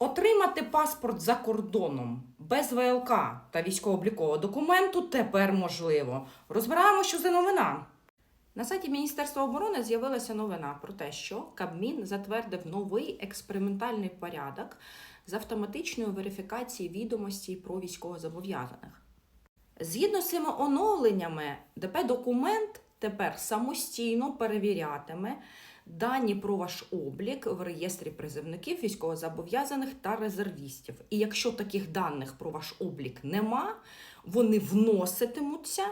Отримати паспорт за кордоном без ВЛК та військово-облікового документу тепер можливо. Розбираємо, що за новина. На сайті Міністерства оборони з'явилася новина про те, що Кабмін затвердив новий експериментальний порядок з автоматичної верифікації відомостей про військовозобов'язаних. Згідно з цими оновленнями, ДП-документ тепер самостійно перевірятиме дані про ваш облік в реєстрі призивників, військовозобов'язаних та резервістів. І якщо таких даних про ваш облік нема, вони вноситимуться,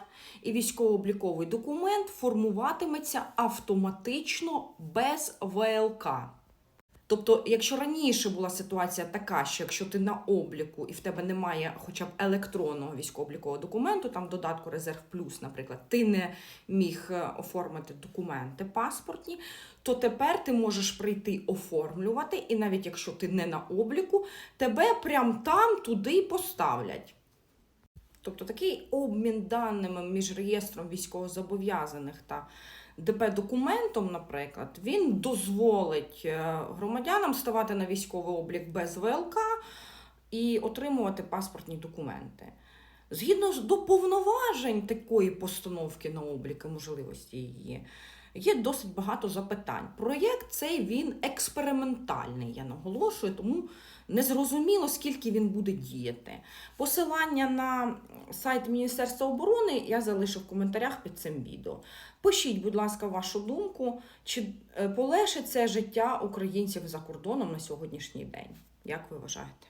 і військово-обліковий документ формуватиметься автоматично без ВЛК. Тобто, якщо раніше була ситуація така, що якщо ти на обліку і в тебе немає хоча б електронного військово-облікового документу, там додатку Резерв Плюс, наприклад, ти не міг е, оформити документи паспортні, то тепер ти можеш прийти оформлювати, і навіть якщо ти не на обліку, тебе прям там туди поставлять. Тобто такий обмін даними між реєстром військовозобов'язаних та ДП-документом, наприклад, він дозволить е, громадянам ставати на військовий облік без ВЛК і отримувати паспортні документи. Згідно до повноважень такої постановки на облік і можливості її, є досить багато запитань. Проєкт цей він експериментальний, я наголошую, тому незрозуміло, скільки він буде діяти. Посилання на сайт Міністерства оборони я залишу в коментарях під цим відео. Пишіть, будь ласка, вашу думку, чи е, полегшить це життя українців за кордоном на сьогоднішній день. Як ви вважаєте?